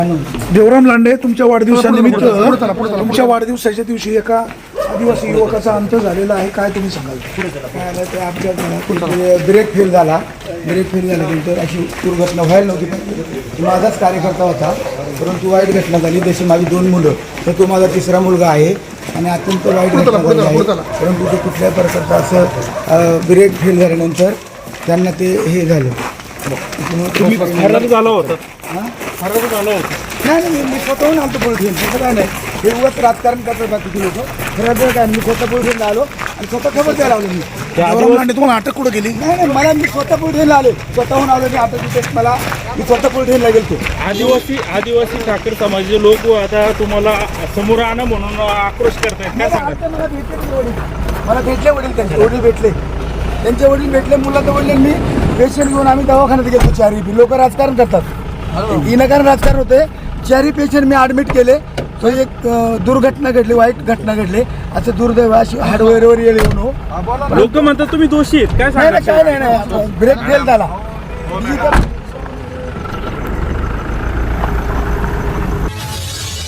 देवराम लांडे तुमच्या वाढदिवसानिमित्त तुमच्या वाढदिवसाच्या दिवशी एका आदिवासी युवकाचा अंत झालेला आहे. काय तुम्ही सांगाल? काय झालं ते झाला कुठे ब्रेक फेल झाला. ब्रेक फेल झाल्यानंतर अशी दुर्घटना व्हायला नव्हती पण माझाच कार्यकर्ता होता. परंतु वाईट घटना झाली. जशी माझी दोन मुलं तर तो माझा तिसरा मुलगा आहे. आणि अत्यंत वाईट घटना झाली आहे. परंतु ते कुठल्याही प्रकारचं असं ब्रेक फेल झाल्यानंतर त्यांना ते हे झालं. तुम्ही फरार झाला होता. फरार झाला होता. नाही नाही मी- स्वतःहून आलतो पोलीस तसं काय नाही. हे उगाच राजकारण करतात बाकीचे लोक. खरं काय मी स्वतः पोलीस आलो आणि स्वतः खबर द्यायला आलो मी. तुम्हाला अटक कुठं केली? नाही नाही मला मी स्वतः पोलीस आलो. स्वतःहून आलो मी आता तिथे मला मी स्वतः पोलीस गेलतो. आदिवासी आदिवासी ठाकर समाजाचे लोक आता तुम्हाला समोर आणा म्हणून आक्रोश करतायत. काय मला सांगा आता मला भेटले ते वडील. मला भेटले वडील त्यांचे वडील भेटले. त्यांचे वडील भेटले मुलाचं वडील मी पेशंट घेऊन आम्ही दवाखान्यात गेलो चारही लोक राजकारण करतात. विनाकारण राजकारण होते. चारही पेशंट मी ॲडमिट केले. तो एक अं, दुर्घटना घडली वाईट घटना घडली. असं दुर्दैव अशी हार्डवेअरवर येईल येऊन हो. लोक म्हणतात तुम्ही दोषी आहेत. काय नाही नाही, काय सांगा नाही. नाही ब्रेक फेल झाला.